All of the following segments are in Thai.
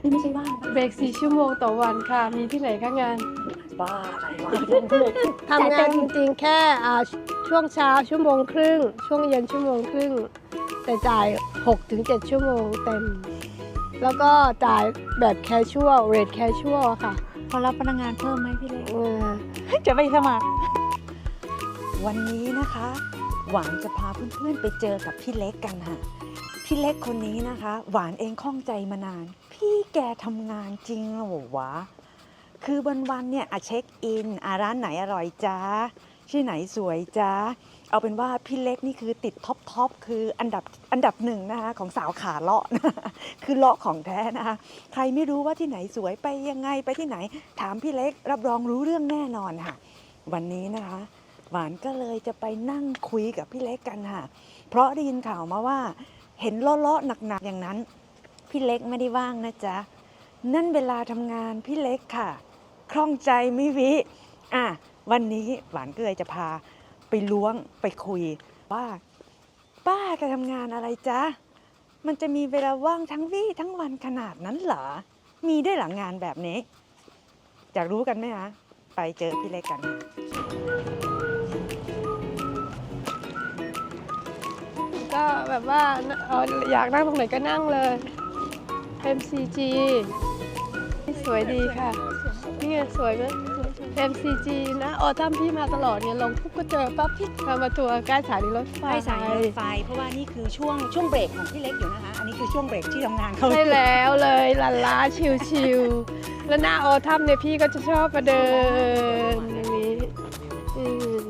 นี่ไม่ใช่ว่างเบรกสี่ชั่วโมงต่อวันค่ะ มีที่ไหนคะงาน บ้าอะไรวะทำงานจริงๆแค่อ่าช่วงเช้าชั่วโมงครึ่ง ช่วงเย็นชั่วโมงครึ่ง แต่จ่าย 6-7 ชั่วโมงเต็ม แล้วก็จ่ายแบบแคชชวลเรทแคชชวลค่ะพอรับพนักงานเพิ่มไหมพี่เล็ก เออจะไปสมัคร วันนี้นะคะ หวานจะพาเพื่อนๆไปเจอกับพี่เล็กกันค่ะ พี่เล็กคนนี้นะคะ หวานเองข้องใจมานาน พี่แกทำงานจริงเหรอวะ คือวันๆเนี่ยอะเช็คอินอาร้านไหนอร่อยจ้าที่ไหนสวยจ้าเอาเป็นว่าพี่เล็กนี่คือติดท็อปทอปคืออันดับอันดับหนึ่งนะคะของสาวขาเลาะนะคะคือเลาะของแท้นะคะใครไม่รู้ว่าที่ไหนสวยไปยังไงไปที่ไหน ถามพี่เล็กรับรองรู้เรื่องแน่นอนค่ะ วันนี้นะคะหวานก็เลยจะไปนั่งคุยกับพี่เล็กกันค่ะ เพราะได้ยินข่าวมาว่า เห็นเลาะๆหนักๆอย่างนั้น พี่เล็กไม่ได้ว่างนะจ๊ะ นั่นเวลาทำงานพี่เล็กค่ะ คล่องใจไม่วิ อะ วันนี้หวานก็เลยจะพาไปล้วงไปคุย ว่า ป้าแกทำงานอะไรจ๊ะ มันจะมีเวลาว่างทั้งวี่ทั้งวันขนาดนั้นเหรอ มีได้วยหลังงานแบบนี้อยากรู้กันไหมคะไปเจอพี่เล็กกันค่ะก็แบบว่าเอาอยากนั่งตรงไหนก็นั่งเลย MCG นี่สวยดีค่ะ นี่ไงสวยไหม MCG นะออทัมพี่มาตลอดเนี่ยลงปุ๊บก็เจอปั๊บเรามาทัวร์ใกล้สถานีรถไฟไปสายรถไฟ เพราะว่านี่คือช่วงช่วงเบรกของพี่เล็กอยู่นะคะ อันนี้คือช่วงเบรกที่ทำงานเขาใช่แล้วเลยลาลาชิวๆแล้วหน้าออทัมเนี่ยพี่ก็จะชอบมาเดินอย่างนี้อืม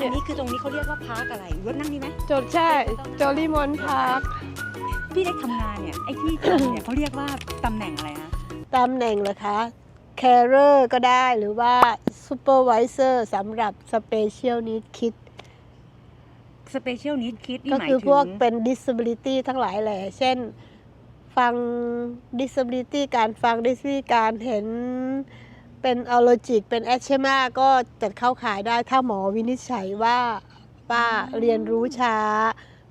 อันนี้คือตรงนี้เขาเรียกว่าพาร์คอะไรรถนั่งนี่ไหม จดใช่จอรี่มอนพาร์ค พี่เล็กทำงานเนี่ยไอ้ที่ทำเนี่ยเขาเรียกว่าตำแหน่งอะไรนะตำแหน่งเหรอคะ carer ก็ได้หรือว่า supervisor สำหรับ special need kid สเปเชียลนิดคิดนี่ก็หมายคือถึพวกงเป็น disability ทั้งหลายแหละ เช่นฟัง disability การฟัง disability การเห็นเป็น allergic เป็น asthma ก็จัดเข้าขายได้ถ้าหมอวินิจฉัยว่าป้าเรียนรู้ช้า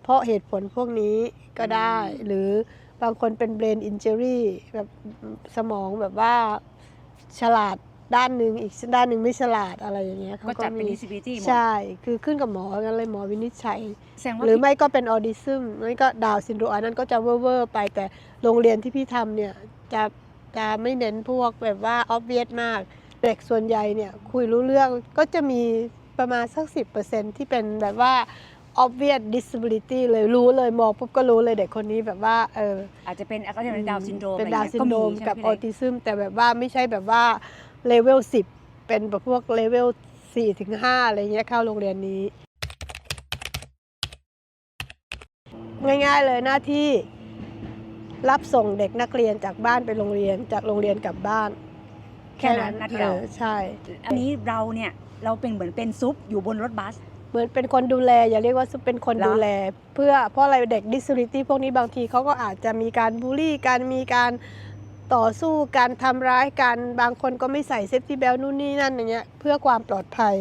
เพราะเหตุผลพวกนี้ก็ได้ หรือบางคนเป็น brain injury แบบสมองแบบว่าฉลาดด้านหนึ่งอีกด้านหนึ่งไม่ฉลาดอะไรอย่างเงี้ยเขาก็ก็จัดเป็นมี disability หมดใช่ คือขึ้นกับหมอกันเลยหมอวินิจฉัย แสดงว่าหรือพี่ไม่ก็เป็นออดิซึมไม่ก็ดาวน์ซินโดรมอันนั้นก็จะเวอร์ๆไปแต่โรงเรียนที่พี่ทำเนี่ยจะจะไม่เน้นพวกแบบว่าออบเวียสมาก เด็กส่วนใหญ่เนี่ยคุยรู้เรื่องก็จะมีประมาณสักสิที่เป็นแบบว่า obvious disability เลยรู้เลยมองปุ๊บก็รู้เลยเด็กคนนี้แบบว่าเอออาจจะเป็นก็จะเป็นดาวซินโดรมเป็นดาวน์ซินโดรมกับอออทิซึมแต่แบบว่าไม่ใช่แบบว่าเลเวล10 เป็นแบบพวกเลเวล4ถึง5อะไรเงี้ยเข้าโรงเรียนนี้ ง่ายๆเลยหน้าที่รับส่งเด็กนักเรียนจากบ้านไปโรงเรียนจากโรงเรียนกลับบ้าน แค่นั้นหนาที่เราออใช่ อันนี้เราเนี่ยเราเป็นเหมือนเป็นซุปอยู่บนรถบัสเห มือนเป็นคนดูแล อย่าเรียกว่าเป็นคนเหรอดูแล เพื่อเพราะอะไรเด็กดิส a ิ i t y พวกนี้บางทีเขาก็อาจจะมีการบูลลี่การมีการต่อสู้การทำร้ายกันบางคนก็ไม่ใส่เซฟตี้เบลนู่นนี่นั่นอย่างเงี้ยเพื่อความปลอดภัย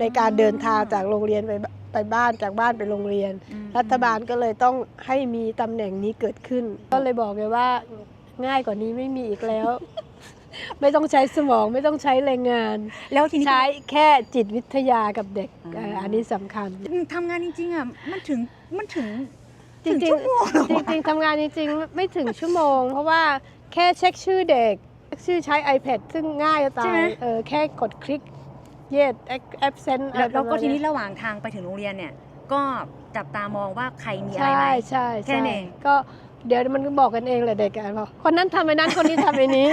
ในการเดินทางจากโรงเรียนไปไปบ้านจากบ้านไปโรงเรียนอืมรัฐบาลก็เลยต้องให้มีตำแหน่งนี้เกิดขึ้น ก็เลยบอกเลยว่าง่ายกว่านี้ไม่มีอีกแล้ว ไม่ต้องใช้สมองไม่ต้องใช้แรงงาน แล้วทีนี้ใช้แค่จิตวิทยากับเด็กอ่าเอ่ออันนี้สำคัญ ทำงานจริงๆอะมันถึงมันถึงจริงถึชั่วโมงเหรอๆจริงๆทำงานจริงๆ ไม่ถึงชั่วโมง เพราะว่าแค่เช็คชื่อเด็ก ชื่อใช้ iPad ซึ่งง่ายจะตายเออแค่กดคลิก yes absent อะไรแล้วปแล้วระก็มาณทีนี้เนี้ยระหว่างทางไปถึงโรงเรียนเนี่ย ก็จับตามองว่าใครมีอะไรใช่ไหม ใช่แค่ใช่นั้นเอง ก็ เดี๋ยวมันก็บอกกันเองแหละเด็กอะบอกคนนั้นทำไอ้นั้นคนนี้ทำไอ้นี้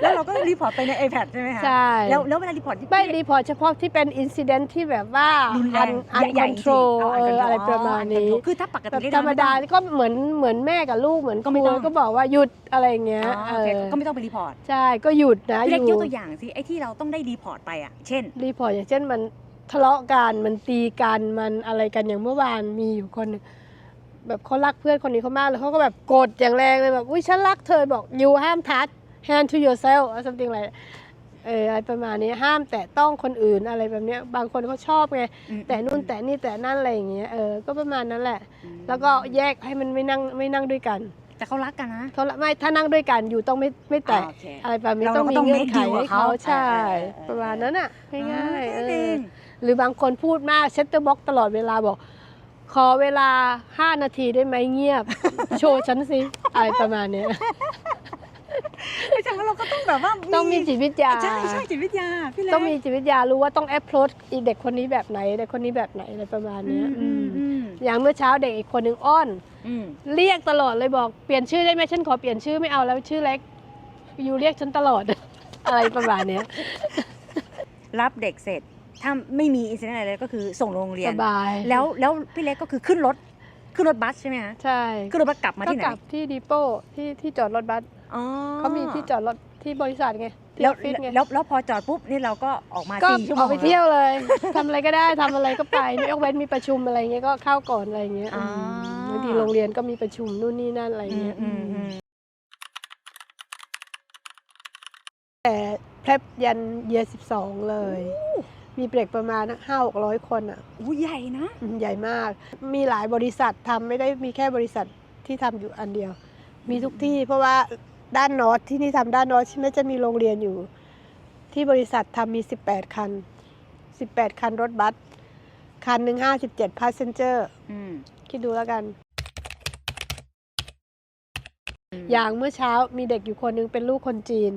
แล้วเราก็รีพอร์ตไปใน iPad ใช่ไหมคะใช่ แล้วแล้วเวลารีพอร์ตที่ ไม่รีพอร์ตเฉพาะที่เป็นอินซิเดนที่แบบว่ารุนแรงอันใหญ่ๆคอนโทรลจงๆเออ uncontrol อะไรประมาณนี้ uncontrol คือถ้าปกแบติบธรรมดาก็เหมือนเหมือนแม่กับลูกเหมือนก็ไม่ต้อง ครูก็บอกว่าหยุดอะไรอย่างเงี้ยอ๋อโอเคเออก็ไม่ต้องไปรีพอร์ตใช่ก็หยุดนะพี่อเล็กยยู่กตัวอย่างสิไอ้ที่เราต้องได้รีพอร์ตไปอะ เช่น รีพอร์ตอย่างเช่นมันทะเลาะกันมันตีกันมันอะไรกันอย่างเมื่อวานมีอยู่คนหนึ่ง แบบเขารักเพื่อนคนนี้เขามากเลยเขาก็แบบโกรธอย่างแรงเลยแบบอุ้ยฉันรักเธอบอก you ห้ามทัช hand to yourself or something like that เอเอออะไรประมาณนี้ห้ามแตะต้องคนอื่นอะไรแบบเนี้ย บางคนเขาชอบไงอืมแต่นู่นแต่นี่แต่นั่นอะไรอย่างเงี้ยเออก็ประมาณนั้นแหละอืมแล้วก็แยกให้มันไม่นั่งไม่นั่งด้วยกันแต่เขารักกันนะเขาละไม่ถ้านั่งด้วยกันอยู่ต้องไม่ไม่แตะอ่าโอเคอะไรแบบนี้เราต้องมีเราก็ต้องเงื่อนไข make deal กับให้เขาเขาใช่เออเออเออประมาณนั้นอะง่ายๆอ่เอเอองหรือบางคนพูดมากเซ็ตเตอร์บ็อกตลอดเวลาบอก ขอเวลา5นาทีได้ไหมเงียบ โชว์ฉันสิ อะไรประมาณเนี้ย ไม่ใช่ว่าเราก็ต้องแบบว่าต้องมีจิตวิทยา ใช่ใช่จิตวิทยาพี่เล็กต้องมีจิตวิทยารู้ว่าต้องแอปโพสอีเด็กคนนี้แบบไหนเด็กคนนี้แบบไหนอะไรประมาณอืเนี้ยมอืมอืมอืมอย่างเมื่อเช้าเด็กอีกคนหนึ่งอ้อนอืมเรียกตลอดเลยบอกเปลี่ยนชื่อได้ไหมฉันขอเปลี่ยนชื่อไม่เอาแล้วชื่อเล็ก อยู่เรียกฉันตลอด อะไรประมาณเนี้ยรับเด็กเสร็จ ถ้าไม่มีอินซิเดนต์อะไรเลยก็คือส่งโรงเรียสนบายแล้วแล้วพี่เล็กก็คือขึ้นรถขึ้นรถบัสใช่ไหมคะใช่ขึ้นรถบัสกลับมาก็ที่ไหนกลับที่ดีโป้ที่ที่จอดรถบัสอ๋อเขามีที่จอดรถที่บริษัทไงที่แล้วออฟฟิศไงแล้วแล้วพอจอดปุ๊บนี่เราก็ออกมาก็สี่ชั่วโมองอกไปเที่ยวเลยทำอะไรก็ได้ทำอะไรก็ไปไม่ยกเว้นมีประชุมอะไรเงี้ยก็เข้าก่อนอะไรเงี้ยอ๋อมบางทีโรงเรียนก็มีประชุมนู่นนี่นั่นอะไรอืมเงี้ยอืมอืมแต่แพรบยันเยียสิบสองเลย มีเด็กประมาณห้าหกร้อยคนอะอู้ใหญ่นะอืมใหญ่มาก มีหลายบริษัททำไม่ได้มีแค่บริษัทที่ทำอยู่อันเดียว มีทุกที่เพราะว่าด้านนอตที่นี่ทำด้านนอตใช่ไหมจะมีโรงเรียนอยู่ ที่บริษัททำมี 18 คัน 18 คันรถบัสคันหนึ่ง57 passenger อืมคิดดูแล้วกัน อย่างเมื่อเช้ามีเด็กอยู่คนหนึงเป็นลูกคนจีน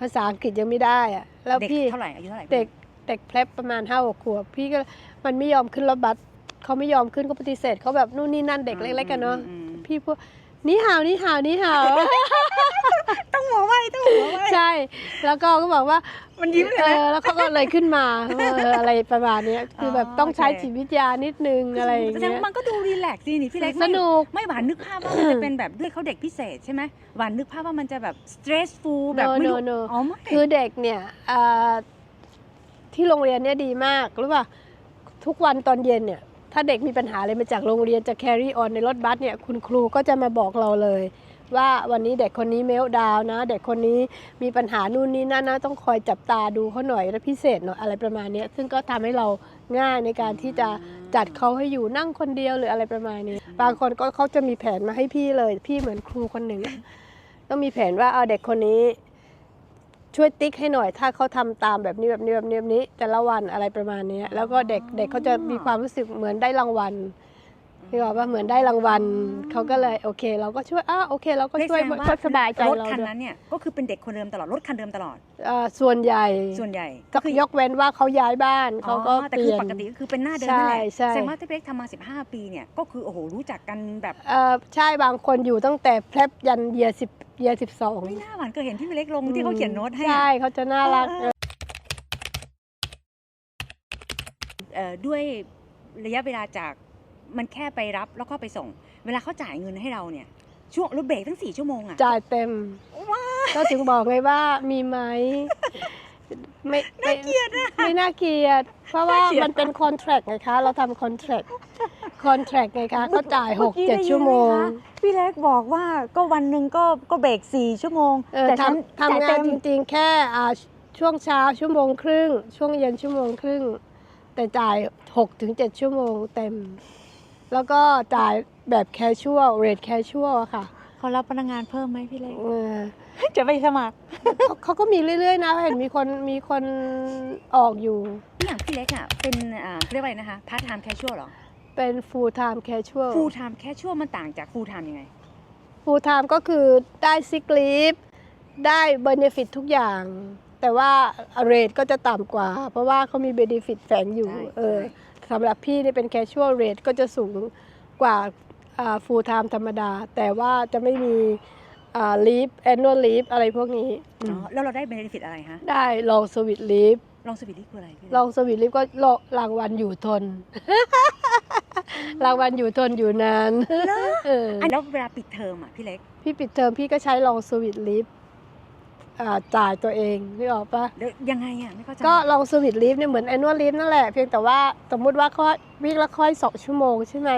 ภาษาอังกฤษยังไม่ได้อะแล้วเด็กพี่เท่าไหร่อายุเท่าไหร่เด็ก เด็กแพลบประมาณห้าหกขวบ พี่ก็มันไม่ยอมขึ้นรถบัสเขาไม่ยอมขึ้นก็ปฏิเสธเขาแบบนู่นนี่นั่นเด็กเล็กๆกันเนาะอืมอืมพี่พูดนี่หาวนี่หาวนี่หาวต้องหัวไวต้องหัวไวใช่ แล้วก็ก็บอกว่ามันยิ้มเลยเอนะ อแล้วเขาก็เลยขึ้นมาเอออะไรประมาณเนี้ยคือแบบต้องใช้โอเค จิตวิทยานิดนึงอะไรอย่างแสดเงี้งยว่ามันก็ดูรีแลกซ์ดีนี่พี่เล็กสไม่นุก ไม่หวานนึกภาพว่ามันจะเป็นแบบด้วยเขาเด็กพิเศษใช่ไหมหวานนึกภาพว่ามันจะแบบ stressful แบบไม่รู้ no no อ๋อไม่ คือเด็กเนี่ยเอ่อ ที่โรงเรียนเนี่ยดีมากรู้ป่ะทุกวันตอนเย็นเนี่ยถ้าเด็กมีปัญหาอะไรมาจากโรงเรียนจะ carry on ในรถบัสเนี่ยคุณครูก็จะมาบอกเราเลย ว่าวันนี้เด็กคนนี้เมลดาวนะ เด็กคนนี้มีปัญหานู่นนี่นั่นนะต้องคอยจับตาดูเขาหน่อยและพิเศษหน่อยอะไรประมาณนี้ซึ่งก็ทำให้เราง่ายในการที่จะจัดเขาให้อยู่นั่งคนเดียวหรืออะไรประมาณนี้ บางคนก็เขาจะมีแผนมาให้พี่เลย พี่เหมือนครูคนหนึ่งต้องมีแผนว่าเอาเด็กคนนี้ ช่วยติ๊กให้หน่อย ถ้าเขาทำตามแบบนี้แบบนี้แบบนี้แบบนี้ แต่ละวันอะไรประมาณนี้แล้วก็เด็กเด็กเขาจะมีความรู้สึกเหมือนได้รางวัล นี่บอกว่าเหมือนได้รางวัลเขาก็เลยโอเค เราก็ช่วยอ้าโอเค เราก็ช่วยแสดงก็สบายใจรถเราคันด้วยนั้นเนี่ยก็คือเป็นเด็กคนเดิมตลอดรถคันเดิมตลอดเอ่อส่วนใหญ่ส่วนใหญ่ ก็ยกเว้นว่าเขาย้ายบ้านเขาก็อ๋อแต่เปคืลี่อยนปกติก็คือเป็นหน้าเดิมนั่นแหละใช่ใช่แสดงว่าที่พี่เล็กทำมา 15 ปีเนี่ยก็คือโอ้โหรู้จักกันแบบเอ่อใช่บางคนอยู่ตั้งแต่แพลบยันเยียสิบเยียสิบสองไม่น่าหวานก็เห็นที่พี่เล็กลงที่เขาเขียนโน้ตให้ใช่อะเขาจะน่ารักเออเอ่อด้วยระยะเวลาจาก มันแค่ไปรับแล้วก็ไปส่ง เวลาเขาจ่ายเงินให้เราเนี่ย ช่วงรถเบรกตั้งสี่ชั่วโมงอะ จ่ายเต็มก็ถึงบอกไงว่ามีไหมไม่น่าเกลียดไม่น่าเกลียด เพราะว่าน่าเกลียด มันเป็นคอนแท c t ไงคะ เราทำคอนแท c t คอนแท c t ไงคะเขาจ่ายหกมื่อเจ็ดไนชั่วโมงไหคะพี่เล็กบอกว่าก็วันหนึ่งก็ก็เบรกสี่ชั่วโมง เออแต่ฉันทำทำงานจริงๆ แค่อ่าช่วงเช้าชั่วโมงครึ่ง ช่วงเย็นชั่วโมงครึ่ง แต่จ่าย6ถึง7ชั่วโมงเต็ม แล้วก็จ่ายแบบแคชชวลเรทแคชชวลค่ะเขารับพนักงานเพิ่มไหมพี่เล็ก เออจะไปสมัคร เขาเขาก็มีเรื่อยๆนะเห็นมีคนมีคนออกอยู่ อย่างพี่เล็กอะเป็นอ่าเรียกว่าอะไรนะคะพาร์ทไทม์แคชชวลหรอเป็น full time casual ฟูลไทม์แคชชวลมันต่างจากฟูลไทม์ยังไง full time ก็คือได้ sick leave ได้ benefit ทุกอย่าง แต่ว่าเรทก็จะต่ำกว่า เพราะว่าเขามี benefit แฝงอยู่ ใช่เออ ใช่ สำหรับพี่นี่เป็น casual rate ก็จะสูงกว่าอ่า full time ธรรมดา แต่ว่าจะไม่มีอ่า leave annual leave อะไรพวกนี้อือ๋อมแล้วเราได้เบนฟิตอะไรฮะได้ long service leave ลองสวิตนี่คืออะไรพี่เล็ก long service leave ก็รางวัลอยู่ทน รางวัลอยู่ทนอยู่นานเอออันแล้วเวลาปิดเทอมอะพี่เล็ก พี่ปิดเทอมพี่ก็ใช้ลองสวิตลิฟ จ่ายตัวเองนึกออกปะแล้วยังไงอะไม่เข้าใจก็ลองสวิตลิฟเนี่ยเหมือนแอนนวลลิฟนั่นแหละเพียงแต่ว่าสมมุติว่าค่อยวิ่งละค่อยสองชั่วโมงใช่ไหม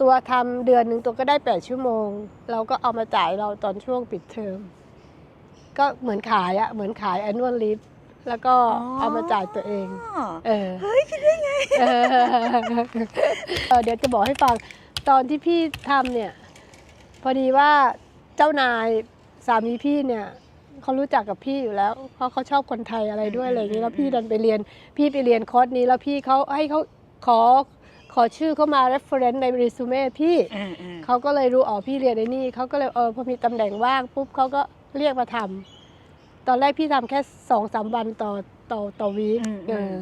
ตัวทำเดือนหนึ่งตัวก็ได้8ชั่วโมง เราก็เอามาจ่ายเราตอนช่วงปิดเทอมก็เหมือนขายอะเหมือนขายแอนนวลลิฟแล้วก็อ๋อเอามาจ่ายตัวเองอ๋อเออ เฮ้ยคิดได้ไงเออเออเดี๋ยวจะบอกให้ฟัง ตอนที่พี่ทำเนี่ย พอดีว่าเจ้านายสามีพี่เนี่ย เขารู้จักกับพี่อยู่แล้ว เพราะเขาชอบคนไทยอะไรด้วยอืมอะไรอย่างนี้อืมแล้วพี่ดันไปเรียน พี่ไปเรียนคอร์สนี้แล้วพี่เขาให้เขาขอขอชื่อเข้ามา reference ใน resume พี่อ่าอ่าเขาก็เลยรู้อ๋อพี่เรียนในนี่เขาก็เลยเออพอมีตำแหน่งว่างปุ๊บเขาก็เรียกมาทำตอนแรกพี่ทำแค่สองสามวันต่อต่อต่อวีคอืมเออืมอ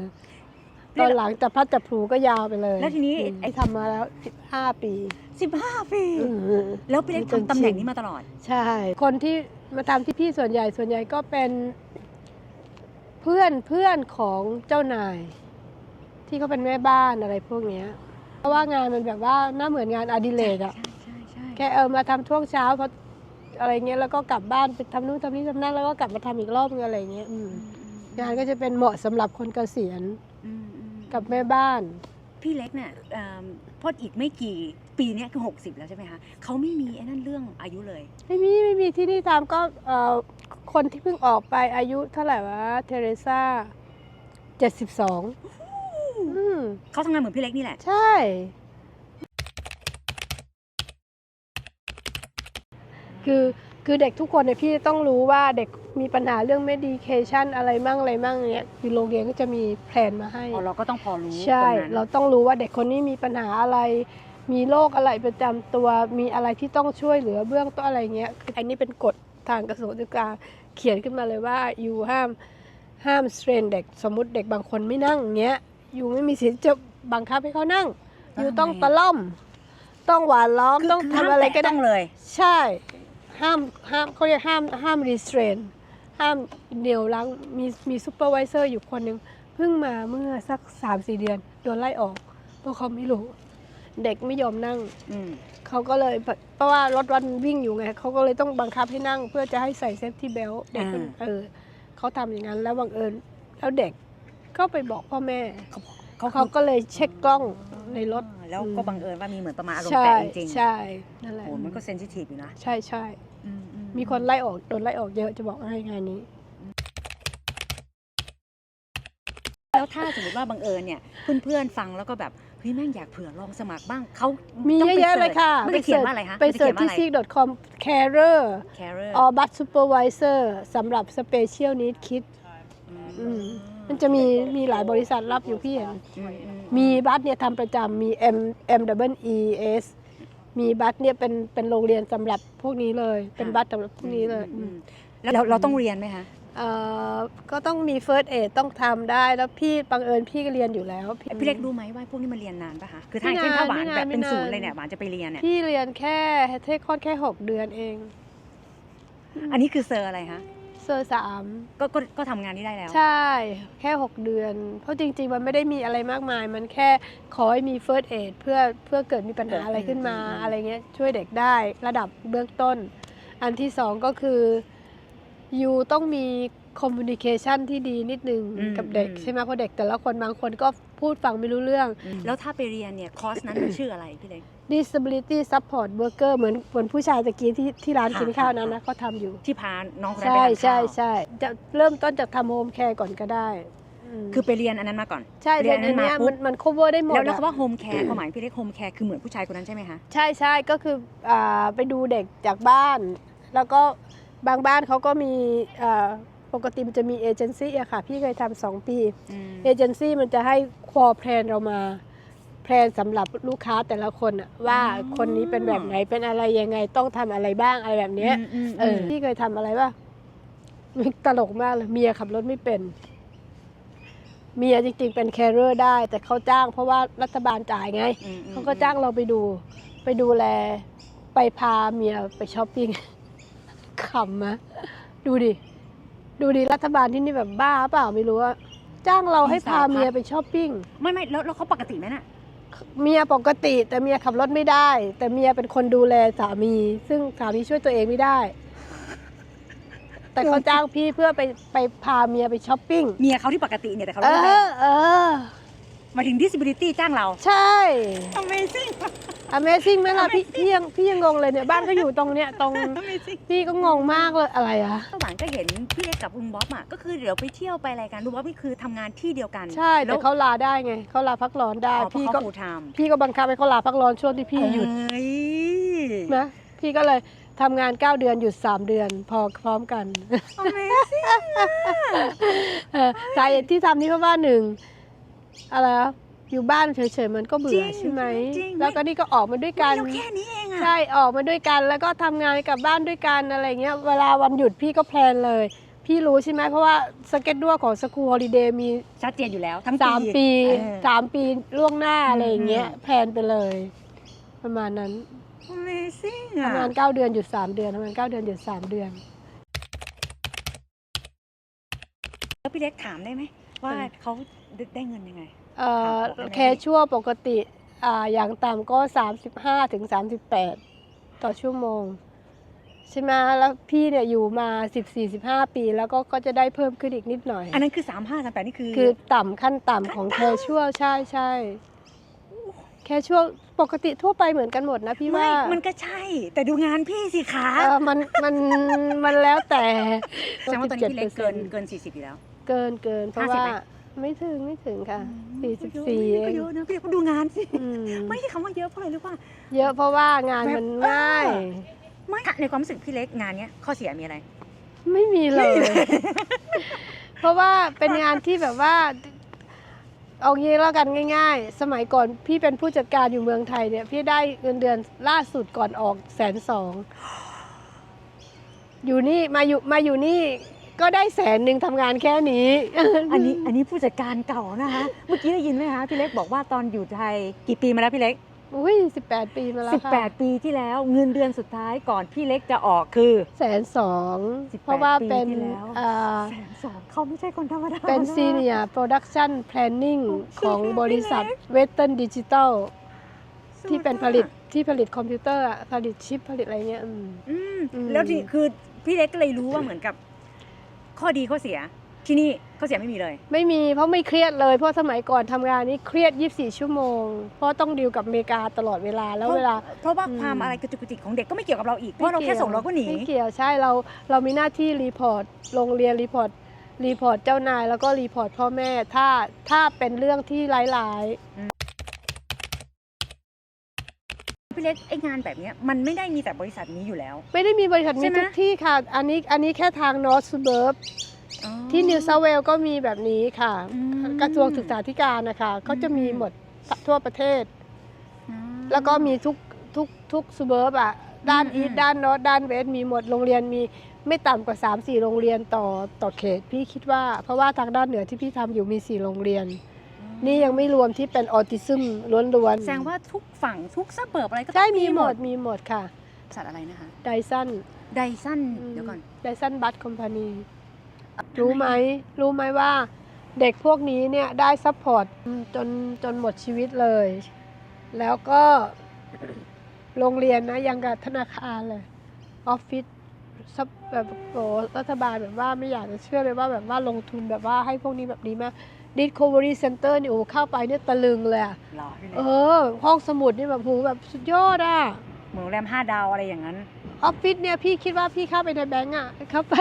ตอนหลังจะพัดจะพลูก็ยาวไปเลยแล้วทีนี้อืมไอ้ทำมาแล้วสิบห้าปีสิบห้าปีอืมแล้วพี่เล็กจนทำตำแหน่งชินนี้มาตลอด ใช่ คนที่ มาทำที่พี่ส่วนใหญ่ส่วนใหญ่ก็เป็นเพื่อนเพื่อนของเจ้านาย ที่เขาเป็นแม่บ้านอะไรพวกเนี้ยเพราะว่างานมันแบบว่าน่าเหมือนงานอดิเรกอะใช่ใช่ใช่แค่เออมาทำช่วงเช้าพออะไรเงี้ยแล้วก็กลับบ้านไปทำนู่นทำนี่ทำนั่นแล้วก็กลับมาทำอีกรอบนึงอะไรเงี้ยอืมอืมอืมงานก็จะเป็นเหมาะสำหรับคนเกษียณอืมอืมกับแม่บ้าน พี่เล็กเนี่ยเอิ่มพออีกไม่กี่ปีเนี้ยคือ 60 แล้วใช่ไหมคะเขาไม่มีไอ้นั่นเรื่องอายุเลย ไม่มีไม่มีที่นี่ทำก็เอ่อคนที่เพิ่งออกไปอายุเท่าไหร่วะเทเรซ่าเจ็ดสิบสองอืมเขาทำงานเหมือนพี่เล็กนี่แหละ ใช่คือ คือเด็กทุกคนเนี่ยพี่ต้องรู้ว่าเด็กมีปัญหาเรื่อง medication อะไรมั่งอะไรมั่งเนี่ยคือโรงเรียนก็จะมีแผนมาให้อ๋อเราก็ต้องพอรู้ใช่ ตรงนั้นเราต้องรู้ว่าเด็กคนนี้มีปัญหาอะไร มีโรคอะไรประจำตัว มีอะไรที่ต้องช่วยเหลือเบื้องต้นอะไรเงี้ยอันนี้เป็นกฎทางกระทรวงศึกษาเขียนขึ้นมาเลยว่าอยู่ห้ามห้ามสเตรนเด็กสมมติเด็กบางคนไม่นั่งเงี้ยอยู่ไม่มีสิทธิ์จะบังคับให้เขานั่ง อยู่ต้องตะล่อม ต้องหวานล้อมคือต้องคืทำอะไรก็ห้ามแตได้ต้องเลย ใช่ ห้ามห้ามเขาเรียกห้ามห้ามรีสเตรนห้ามเหนียวรั้งมีมีซูเปอร์วิเซอร์อยู่คนหนึ่งเพิ่งมาเมื่อสักสามสี่เดือนโดนไล่ออก เพราะเขาไม่รู้ เด็กไม่ยอมนั่งอืมเขาก็เลยเพราะว่ารถวันวิ่งอยู่ไงเขาก็เลยต้องบังคับให้นั่ง เพื่อจะให้ใส่เซฟตี้เบลต์เด็กมันอ่าเออเขาทำอย่างนั้นแล้วบังเอิญแล้วเด็กก็ไปบอกพ่อแม่เขาเขาก็เลยเช็คกล้องในรถ แล้วก็บังเอิญว่ามีเหมือนประมาณอารมณ์ใช่แตกจริงๆใช่นั่นแหละโอ้มันก็เซนซิทีฟอยู่นะ ใช่ใช่อือื มีคนไล่ออกโดนไล่ออกเยอะจะบอกให้งานนี้ แล้วถ้าสมมติว่าบังเอิญเนี่ยเพื่อนๆฟังแล้วก็แบบเฮ้ยแม่งอยากเผื่อลองสมัครบ้างเขามีมีเยอะๆเลยค่ะมันจะเขียนว่าอะไรคะไปเสิร์ชที่ seek.com carer carer or bus supervisor สำหรับ special need kid อืมมันจะมีมีหลายบริษัทรับอยู่พี่เห็นอืมอืมีบัสเนี่ยทำประจำมี M M W E S มีบัสเนี่ยเป็นเป็นโรงเรียนสำหรับพวกนี้เลย เป็นบัสสำหรับพวกนี้เลยอือืมมแล้วเราเราต้องเรียนไหมคะ เอ่อก็ต้องมี first aid ต้องทำได้แล้วพี่บังเอิญพี่ก็เรียนอยู่แล้ว พี่เล็กรู้ไหมว่าพวกนี้มันเรียนนานปะคะ คือถ้าไม่เช่นนานถ้าหวานไม่นานแบบเป็นไม่นานศูนย์เลยเนี่ยหวานจะไปเรียนเนี่ย พี่เรียนแค่เทคคอนแค่ 6 เดือนเอง อันนี้คือเซอร์อะไรคะเซอร์สามก็ก็ก็ทำงานนี้ได้แล้ว ใช่ แค่ 6 เดือน เพราะจริง ๆ มันไม่ได้มีอะไรมากมาย มันแค่ขอให้มี first aid เพื่อเพื่อเกิดมีปัญหาอะไรขึ้นมา อืมอืมอะไรเงี้ยช่วยเด็กได้ระดับเบื้องต้น อันที่สองก็คือยูต้องมี communication ที่ดีนิดนึงกับเด็กใช่ไหมเพราะเด็กแต่ละคนบางคนก็พูดฟังไม่รู้เรื่อง แล้วถ้าไปเรียนเนี่ยคอร์สนั้นมันชื่ออะไรพี่เล็ก disability support worker เหมือนเหมือนผู้ชายตะกี้ที่ที่ร้านค่ะกินข้าวนั้นค่ะนะเขาทำอยู่ ที่พาน้องคนนั้นใช่ไปทานใช่ข้าวใช่จะเริ่มต้นจากทำโฮมแคร์ก่อนก็ได้มคือไปเรียนอันนั้นมาก่อนใช่เรีเรียยนนอัอันนนั้นเนี้ยมาปุ๊มับนมัน cover ได้หมดแล้วแล้วอะ คำว่าโฮมแคร์ความหมายพี่เล็กโฮมแคร์คือเหมือนผู้ชายคนนั้นใช่ไหมคะ ใช่ใช่ก็คืออ่าไปดูเด็กจากบ้าน แล้วก็บางบ้านเขาก็มีอ่าปกติมันจะมีเอเจนซี่อะค่ะ พี่เคยทำสองปีอืมเอเจนซี่มันจะให้คอแพลนเรามา แพลนสำหรับลูกค้าแต่ละคนอะว่าคนนี้เป็นแบบไหนเป็นอะไรยังไงต้องทำอะไรบ้างอะไรแบบเนี้ยมมเออพี่เคยทำอะไรป่ะตลกมากเลยเมียขับรถไม่เป็น เมียจริงๆเป็นแคเรอร์ได้ แต่เขาจ้างเพราะว่ารัฐบาลจ่ายไงอืมอืมเขาก็จ้างเราไปดู ไปดูแล ไปพาเมียไปช้อปปิ้ง ขำมะดูดิ ดูดิรัฐบาลที่นี่แบบบ้าเปล่าไม่รู้ว่าจ้างเราให้พาเมียไปช้อปปิ้ง ไม่ไม่แล้วแล้วเขาปกติไหมน่ะ เมียปกติ แต่เมียขับรถไม่ได้ แต่เมียเป็นคนดูแลสามี ซึ่งสามีช่วยตัวเองไม่ได้ แต่เขาจ้างพี่เพื่อไปไปพาเมียไปช้อปปิ้งเมียเขาที่ปกติเนี่ยแต่เขาเอรู้ได้อเออมาถึง disability จ้างเรา ใช่ Amazing Amazing ไหมล่ะพี่พี่ยังพี่ยังงงเลยเนี่ยบ้านก็อยู่ตรงเนี้ยตรงพี่ก็งงมากเลยอะไรอะหวานก็เห็นพี่เล็กกับลุงบ๊อบอะก็คือเดี๋ยวไปเที่ยวไปอะไรกันลุงบ๊อบนี่คือทำงานที่เดียวกันใช่แต่เขาลาได้ไงเขาลาพักร้อนได้ พี่พี่ก็ก็ฟูลไทม์พี่ก็บังคับให้เขาลาพักร้อนช่วงที่พี่หยุดเอ้ยนะพี่ก็เลยทำงาน 9 เดือนหยุด 3 เดือนพอพร้อมกัน Amazing เออสาเหตุที่ทำนี่เพราะว่าหนึ่งอะไรอะ อยู่บ้านเฉยๆมันก็เบื่อจริงใช่ไหมจริงแล้วก็นี่ก็ออกมาด้วยกันเราแค่นี้เองอะใช่ออกมาด้วยกันแล้วก็ทำงานกลับบ้านด้วยกันอะไรเงี้ยเวลาวันหยุดพี่ก็แพลนเลย พี่รู้ใช่ไหมเพราะว่าสเก็ตดัวของสกูฮอลิเดย์มีชัดเจนอยู่แล้วทั้งสามปีเออสามปีล่วงหน้าอะไรอย่างเงี้ยอืมแพลนไปเลย ประมาณนั้น Amazing อะทำงานเก้าเดือนหยุดสามเดือนทำงานเก้าเดือนหยุดสามเดือนแล้วพี่เล็กถามได้ไหมว่าเขาได้เงินยังไง เอ่อถามบอกได้ไหมแคชชัวปกติอ่าอย่างต่ำก็ 35ถึง38 ต่อชั่วโมง ใช่ไหมแล้วพี่เนี่ยอยู่มา 14-15 ปี แล้วก็ก็จะได้เพิ่มขึ้นอีกนิดหน่อย อันนั้นคือ 3 5 3 8 นี่คือ คือต่ำขั้นต่ำของแคชชัวใช่ใช่แคชชัวปกติทั่วไปเหมือนกันหมดนะพี่ไม่ว่ามันก็ใช่ แต่ดูงานพี่สิคะเออมันมันมันแล้วแต่แสดงว่าตอนนี้พี่เล็กเกิน17%เกิน 40อยู่แล้ว เกินเกินเพราะ50ว่า ไหมไม่ถึงไม่ถึงค่ะก็44เยเออะก็งเยอะนะพี่เล็กก็ดูงานสิ อืมไม่ใช่คำว่าเยอะเพราะอะไรรู้ป่ะ เยอะเพราะว่างานมันแบบง่ายเออไม่ในความรู้สึกพี่เล็กงานเนี้ยข้อเสียมีอะไร ไม่มีเลย เพราะว่าเป็นงานที่แบบว่า เอางี้แล้วกันง่าย ๆ สมัยก่อนพี่เป็นผู้จัดการอยู่เมืองไทยเนี่ย พี่ได้เงินเดือนล่าสุดก่อนออกแสนสองอยู่นี่มาอยู่มาอยู่นี่ ก็ได้แสนหนึ่งทำงานแค่นี้ อันนี้อันนี้ผู้จัดการเก่านะคะ เมื่อกี้ได้ยินไหมคะพี่เล็กบอกว่าตอนอยู่ไทยกี่ปีมาแล้วพี่เล็กอุ้ยสิบแปดปีมาแล้วค่ะ18 ปีที่แล้วเงินเดือนสุดท้ายก่อนพี่เล็กจะออกคือแสนสอง18เพราะว่าเป็นปีที่แล้วอ่าแสนสองเขาไม่ใช่คนธรรมดาเป็นนะ Senior Production Planning โอ้ของสุดยอดบริษัทพี่เล็ก Western Digital สุดที่เป็นผลิตที่ผลิตคอมพิวเตอร์อะผลิตชิปผลิตอะไรเงี้ยอืมอืมอืมแล้วที่คือพี่เล็กก็เลยรู้ว่าเหมือนกับ ข้อดีข้อเสียที่นี่ข้อเสียไม่มีเลย ไม่มีเพราะไม่เครียดเลยเพราะสมัยก่อนทำงานนี้เครียด 24 ชั่วโมง เพราะต้องดีลกับอเมริกาตลอดเวลาแล้วเวลา เพราะว่าอืม ความอะไรกระจุกกระจิกของเด็กก็ไม่เกี่ยวกับเราอีกเพราะเราแค่ส่งเราก็หนี ไม่เกี่ยวใช่เราเรามีหน้าที่รีพอร์ตโรงเรียนรีพอร์ตรีพอร์ตเจ้านายแล้วก็รีพอร์ตพ่อแม่ถ้าถ้าเป็นเรื่องที่ร้าย พี่เล็กไอ้งานแบบเนี้ยมันไม่ได้มีแต่บริษัทนี้อยู่แล้วๆไม่ได้มีบริษัทใช่มีไหม ทุกที่ค่ะ อันนี้อันนี้แค่ทาง North Suburb ที่นิวเซาเวลก็มีแบบนี้ค่ะ อืมกระทรวงศึกษาธิการนะคะเขาจะมีหมดทั่วประเทศ อืม แล้วก็มีทุกทุกทุกซูเบิร์บอะด้านอืมอีสอืมด้านนอตด้านเวสมีหมดโรงเรียนมีไม่ต่ำกว่า 3 4 โรงเรียนต่อต่อเขต พี่คิดว่าเพราะว่าทางด้านเหนือที่พี่ทำอยู่มี 4 โรงเรียน นี่ยังไม่รวมที่เป็นออทิซึมล้วนๆแสดงว่าทุกฝั่งทุกซับเบิร์บอะไรก็ใช่ต้องมีหมดมีหมดค่ะบริษัทอะไรนะคะไดซันไดซันเดี๋ยวก่อน ไดซันบัตคอมพานีรู้ไหมรู้ไหมว่า เด็กพวกนี้เนี่ยได้ซัพพอร์ตจนจนหมดชีวิตเลย แล้วก็โรงเรียนนะยังกับธนาคารเลยออฟฟิศซับแบบโอ้รัฐบาลแบบว่าไม่อยากจะเชื่อเลยว่าแบบว่าลงทุนแบบว่าให้พวกนี้แบบนี้มาก Discovery Center นี่โอ้เข้าไปเนี่ยตะลึงเลยอะหรอพี่เล็เอกอห้องสมุดนี่แบบโหแบบสุดยอดอะเหมือนโรงแรมห้าดาวอะไรอย่างนั้น ออฟฟิศเนี่ยพี่คิดว่าพี่เข้าไปในแบงก์อะเข้าไป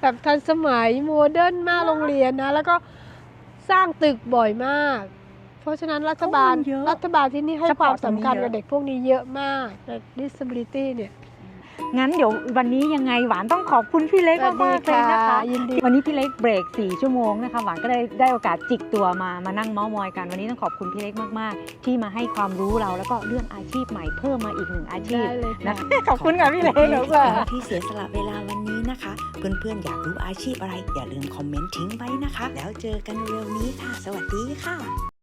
แบบทันสมัยโมเดิร์นมากโรงเรียนนะ แล้วก็สร้างตึกบ่อยมาก เพราะฉะนั้นรัฐบาลข้อมูลเยอะรัฐบาลที่นี่ให้ Support ความสำคัญตรงนี้เยกับอะเด็กพวกนี้เยอะมากใน disability เนี่ย งั้นเดี๋ยววันนี้ยังไงหวานต้องขอบคุณพี่เล็กสวัสดีมากๆเลยนะคะยินดีวันนี้พี่เล็กเบรก4ชั่วโมงนะคะหวานก็ได้ได้โอกาสจิกตัวมามานั่งเมาส์มอยกันวันนี้ต้องขอบคุณพี่เล็กมากๆ ที่มาให้ความรู้เราแล้วก็เรื่องอาชีพใหม่เพิ่มมาอีกหนึ่งอาชีพได้เลยนะค่ะขอบคุณค่ะพี่เล็กขอบคุณค่ะที่เสียสละเวลาวันนี้นะคะ เพื่อนๆอยากรู้อาชีพอะไรอย่าลืมคอมเมนต์ทิ้งไว้นะคะ แล้วเจอกันเร็วนี้ค่ะ สวัสดีค่ะ